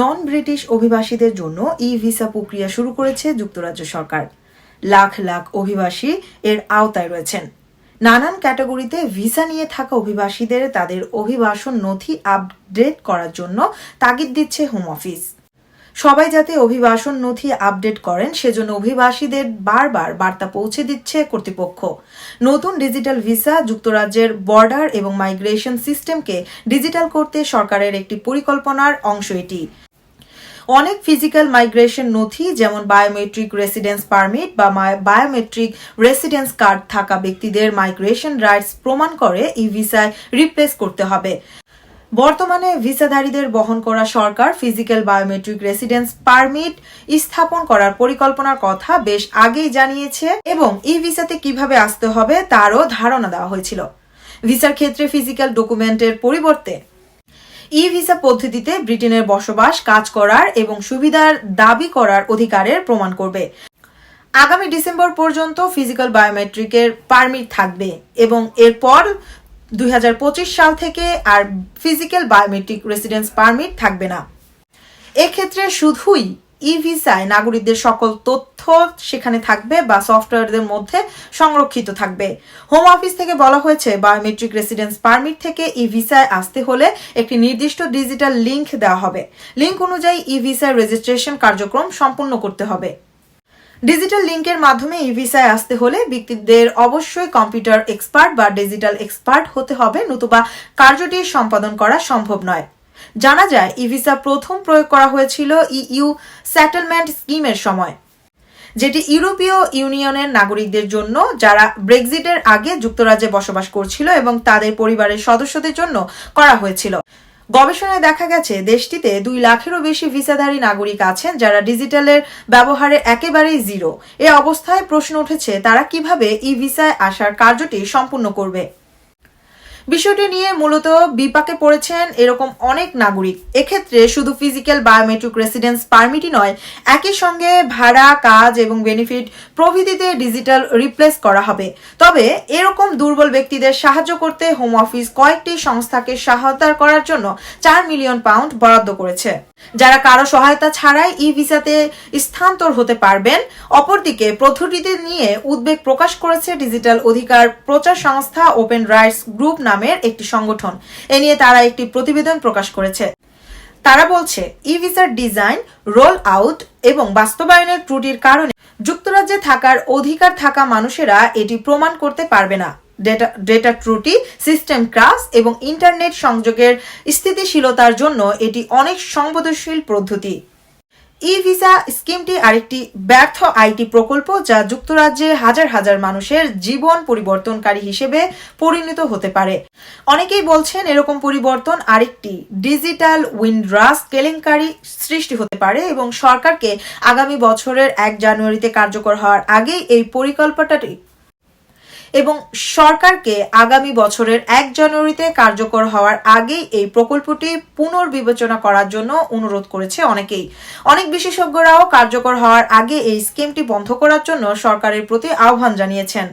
নন British অভিবাসীদের জন্য ই visa প্রক্রিয়া শুরু করেছে যুক্তরাজ্য সরকার। লাখ লাখ অভিবাসী এর আওতায় রয়েছেন। নানান ক্যাটাগরিতে ভিসা নিয়ে থাকা অভিবাসীদের তাদের অভিবাসন নথি আপডেট করার জন্য তাগিদ দিচ্ছে হোম অফিস। সবাই যাতে অভিবাসন নথি আপডেট করেন, সেজন্য অভিবাসীদের বারবার বার্তা পৌঁছে দিচ্ছে কর্তৃপক্ষ। নতুন ডিজিটাল ভিসা যুক্তরাজ্যের বর্ডার এবং মাইগ্রেশন সিস্টেমকে ডিজিটাল করতে সরকারের একটি পরিকল্পনার অংশ এটি। অনেক ফিজিক্যাল মাইগ্রেশন নথি, যেমন বায়োমেট্রিক রেসিডেন্স পারমিট বা বায়োমেট্রিক রেসিডেন্স কার্ড থাকা ব্যক্তিদের মাইগ্রেশন রাইটস প্রমাণ করে ই ভিসায় রিপ্লেস করতে হবে। বর্তমানে ভিসাধারীদের বহন করা সরকার ফিজিক্যাল বায়োমেট্রিক রেসিডেন্স পারমিট স্থাপন করার পরিকল্পনার কথা বেশ আগেই জানিয়েছে এবং ই ভিসাতে কীভাবে আসতে হবে তারও ধারণা দেওয়া হয়েছিল। ভিসার ক্ষেত্রে ফিজিক্যাল ডকুমেন্টের পরিবর্তে ই ভিসা পদ্ধতিতে ব্রিটেনের বসবাস, কাজ করার এবং সুবিধার দাবি করার অধিকারের প্রমাণ করবে। আগামী ডিসেম্বর পর্যন্ত ফিজিক্যাল বায়োমেট্রিকের পারমিট থাকবে এবং এরপর দুই হাজার পঁচিশ সাল থেকে আর ফিজিক্যাল বায়োমেট্রিক রেসিডেন্স পারমিট থাকবে না। এক্ষেত্রে শুধুই ই ভিসায় নাগরিকদের সকল তথ্য সেখানে থাকবে বা সফটওয়্যারদের মধ্যে সংরক্ষিত থাকবে। হোম অফিস থেকে বলা হয়েছে বায়োমেট্রিক রেসিডেন্স পারমিট থেকে ই ভিসায় আসতে হলে একটি নির্দিষ্ট ডিজিটাল লিংক দেওয়া হবে। লিংক অনুযায়ী ই ভিসার রেজিস্ট্রেশন কার্যক্রম সম্পূর্ণ করতে হবে। ডিজিটাল লিঙ্কের মাধ্যমে ই ভিসায় আসতে হলে ব্যক্তিদের অবশ্যই কম্পিউটার এক্সপার্ট বা ডিজিটাল এক্সপার্ট হতে হবে, নতুবা কার্যটি সম্পাদন করা সম্ভব নয়। জানা যায়, ই ভিসা প্রথম প্রয়োগ করা হয়েছিল ইইউ সেটেলমেন্ট স্কিমের সময়, যেটি ইউরোপীয় ইউনিয়নের নাগরিকদের জন্য, যারা ব্রেক্সিটের আগে যুক্তরাজ্যে বসবাস করছিল এবং তাদের পরিবারের সদস্যদের জন্য করা হয়েছিল। গবেষণায় দেখা গেছে, দেশটিতে দুই লাখেরও বেশি ভিসাধারী নাগরিক আছেন যারা ডিজিটালের ব্যবহারে একেবারেই জিরো। এ অবস্থায় প্রশ্ন উঠেছে, তারা কীভাবে ই ভিসায় আসার কার্যটি সম্পূর্ণ করবে? বিষয়টি নিয়ে মূলত বিপাকে পড়েছেন এরকম অনেক নাগরিক। এক্ষেত্রে শুধু ফিজিক্যাল বায়োমেট্রিক রেসিডেন্স পারমিটই নয়, একই সঙ্গে ভাড়া, কাজ এবং বেনিফিট প্রভৃতিতে ডিজিটাল রিপ্লেস করা হবে। তবে এরকম দুর্বল ব্যক্তিদের সাহায্য করতে হোম অফিস কয়েকটি সংস্থাকে সহায়তা করার জন্য চার মিলিয়ন পাউন্ড বরাদ্দ করেছে। যারা কারও সহায়তা ছাড়াই ই ভিসাতে স্থানান্তর হতে পারবেন, অপরদিকে পদ্ধতিটি নিয়ে উদ্বেগ প্রকাশ করেছে ডিজিটাল অধিকার প্রচার সংস্থা ওপেন রাইটস গ্রুপ নামের একটি সংগঠন। এ নিয়ে তারা একটি প্রতিবেদন প্রকাশ করেছে। তারা বলছে, ই ভিসার ডিজাইন, রোল আউট এবং বাস্তবায়নের ত্রুটির কারণে যুক্তরাজ্যে থাকার অধিকার থাকা মানুষেরা এটি প্রমাণ করতে পারবে না। ডেটা ডেটা ত্রুটি, সিস্টেম ক্রাস এবং ইন্টারনেট সংযোগের স্থিতিশীলতার জন্য এটি অনেক সংবেদনশীল পদ্ধতি। ই ভিসা স্কিমটি আরেকটি ব্যর্থ আইটি প্রকল্প যা যুক্তরাজ্যে হাজার হাজার মানুষের জীবন পরিবর্তনকারী হিসেবে পরিণত হতে পারে। অনেকেই বলছেন এরকম পরিবর্তন আরেকটি ডিজিটাল উইন্ড্রাস কেলেঙ্কারি সৃষ্টি হতে পারে এবং সরকারকে আগামী বছরের এক জানুয়ারিতে কার্যকর হওয়ার আগেই এই পরিকল্পনাটি এবং সরকারকে আগামী বছরের এক জানুয়ারিতে কার্যকর হওয়ার আগেই এই প্রকল্পটি পুনর্বিবেচনা করার জন্য অনুরোধ করেছে অনেকেই। অনেক বিশেষজ্ঞরাও কার্যকর হওয়ার আগে এই স্কিমটি বন্ধ করার জন্য সরকারের প্রতি আহ্বান জানিয়েছেন।